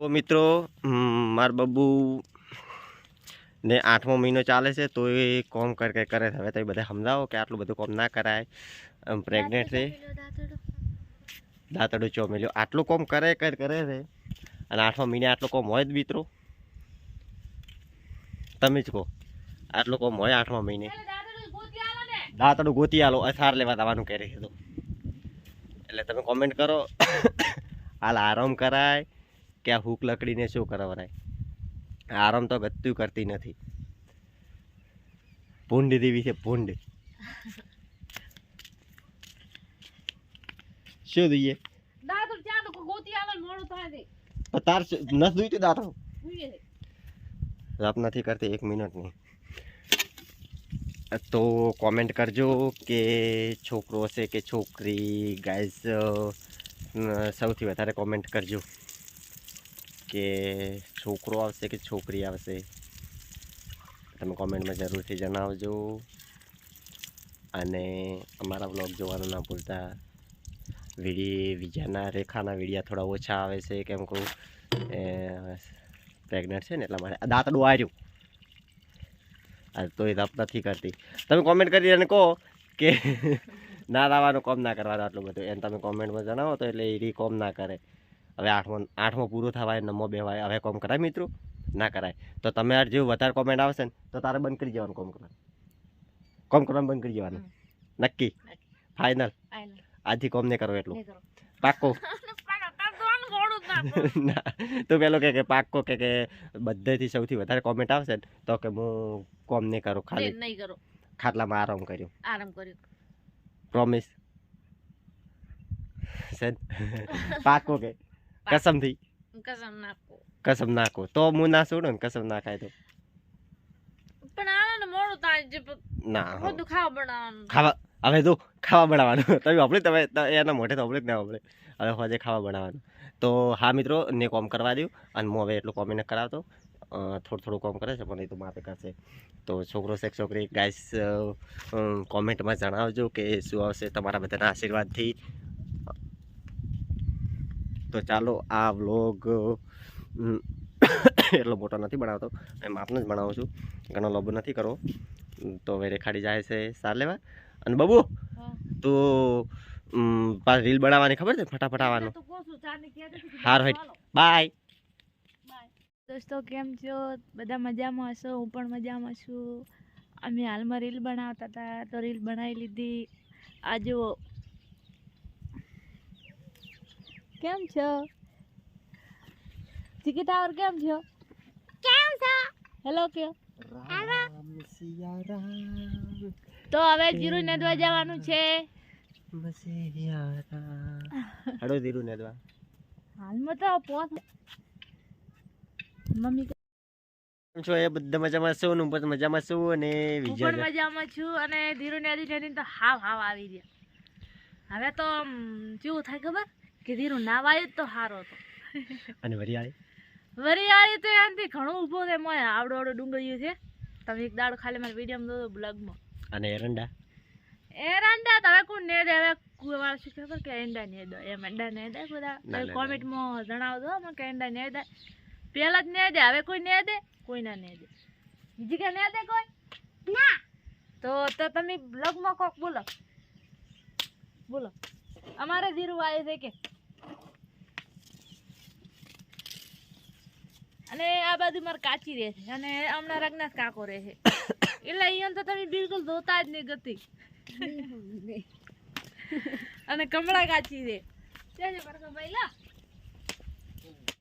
તો મિત્રો માર બબ્બુ ને આઠમો મહિનો ચાલે છે તો એ કોમ કર કે કરે હવે તમે બધા સમજાવો કે આટલું બધું કોમ ના કરાય. પ્રેગ્નેન્ટ છે. દાંતડું ચોમેલ્યો. આટલું કોમ કરે કર કરે છે. અને આઠમા મહિને આટલું કોમ હોય જ મિત્રો. તમે જ કહો. આટલું કોમ હોય આઠમા મહિને. દાંતડું ગોતી આલો અસાર લેવા જવાનું કહે છે તો. એટલે તમે કોમેન્ટ કરો. હાલ આરામ કરાય. કે આ હૂક લકડીને શું કરવાનાય? આરામ તો ગતું કરતી નથી. ભૂંડ દેવી છે ભૂંડ. શું જોઈએ? તાર નથી જોઈતી દાંતો? રાપ નથી કરતી એક મિનિટ નહીં તો કોમેન્ટ કરજો કે છોકરો હશે કે છોકરી ગાઈઝ સૌથી વધારે કોમેન્ટ કરજો. કે છોકરો આવશે કે છોકરી આવશે? તમે કોમેન્ટમાં જરૂરથી જણાવજો. અને અમારા બ્લોગ જોવાનું ના ભૂલતા. વીડી, વિજાના રેખાના વીડિયા થોડા ઓછા આવે છે, કેમ કહું પ્રેગ્નન્ટ છે ને એટલા માટે. દાંતડું આવ્યું તો એ રપ નથી કરતી. તમે કોમેન્ટ કરી અને કહો કે ના લાવવાનું કોમ ના કરવાનું આટલું બધું. એને તમે કોમેન્ટમાં જણાવો તો એટલે એ કોમ ના કરે. હવે આઠમો આઠમો પૂરો થવાય નવમો બેવાય હવે કોમ કરાય મિત્રો? ના કરાય. તો તમે આ જેવું વધારે કોમેન્ટ આવશે ને તો તારે બંધ કરી જવાનું કોમ કરવાનું. કોમ કરવાનું બંધ કરી જવાનું. નક્કી? ફાઇનલ આજથી કોમ નહીં કરો એટલું. પાક્કો? ના. તું પેલો કે પાક્કો કે કે બધેથી સૌથી વધારે કોમેન્ટ આવશે ને તો કે હું કોમ નહીં કરું ખાલી. નહીં કરો. ખાટલામાં આરામ કર્યું. આરામ કર્યો. પ્રોમિસ સેન પાક્કો કે કસમથી કસમ નાખો કસમ નાખો તો હું ના છોડો ને કસમ ના ખાય તો પણ આને મોડું થાય પણ ના હો. બધું ખાવા બનાવવાનું ખાવા હવે તો ખાવા બનાવવાનું તમે આપણે તમે એના મોઢે તો આપણે જ ના આપણે હવે હોજે ખાવા બનાવવાનું તો હા મિત્રો ને કોમ કરવા દઉં અને હું હવે એટલું કોમેન્ટ કરાવતો થોડું થોડું કોમ કરે છે પણ એ તો માપે કરશે તો છોકરો છે છોકરી ગાઈસ કોમેન્ટમાં જણાવજો કે શું આવશે તમારા બધાના આશીર્વાદથી તો ચાલો આ વ્લોગ એટલો મોટો નથી બનાવતો. એમ આપને જ બનાવું છું. ઘણો લોબો નથી કરવો. તો હવે રેખાડી જાય છે સાર લેવા. અને બબુ તો પાછ રીલ બનાવવાની ખબર છે? ફટાફટ આવવાનું. હાર. ચાલો. બાય. દોસ્તો કેમ છો? બધા મજામાં હશો? હું પણ મજામાં છું. અમે હાલમાં રીલ બનાવતા હતા તો રીલ બનાવી લીધી. આ જુઓ કેમ છો? ચીકી ટાવર કેમ છો? કેમ છો? હેલો કે. તો હવે જીરુ નેદવા જવાનું છે. હડો ધીરું ને હાલમાં તો પોત મમ્મી કેમ છો? એ બધા મજામાં છો હું પણ મજામાં છું અને વિજય પણ મજામાં છું અને ધીરુ નેદી નેદી તો હાવ હાવ આવી રહ્યા. હવે તો કેવું થાય ખબર? કે ધીરુ નાવાય તો સારો હતો. અને વરિયાળી વરિયાળી તો એનાથી ઘણો ઊભો છે મોય આવડો આવડો ડુંગળીયું છે. તમે એક દાડો ખાલી મારા વિડીયોમાં દો બ્લોગમાં. અને એરંડા? એરંડા તમે કોણ ને દે હવે કુવાળ શું ખબર કે એંડા ને દો એમ એંડા ને દે બધા કોમેન્ટમાં જણાવજો મને કે એંડા ને દે પેલા જ ને દે હવે કોઈ ને દે કોઈ ના ને દે બીજી કે ને દે કોઈ? ના. તો તો તમે બ્લોગમાં કોક બોલો. બોલો. અમારે ધીરું આવે છે કે અને આ બાજુ મારે કાચી રહે છે. અને હમણાં રગના કાકો રહે છે. એટલે અહીંયા તો તમે બિલકુલ ધોતા જ નહીં ગતિ. અને કમળા કાચી જય જય પરકો ભાઈ લા.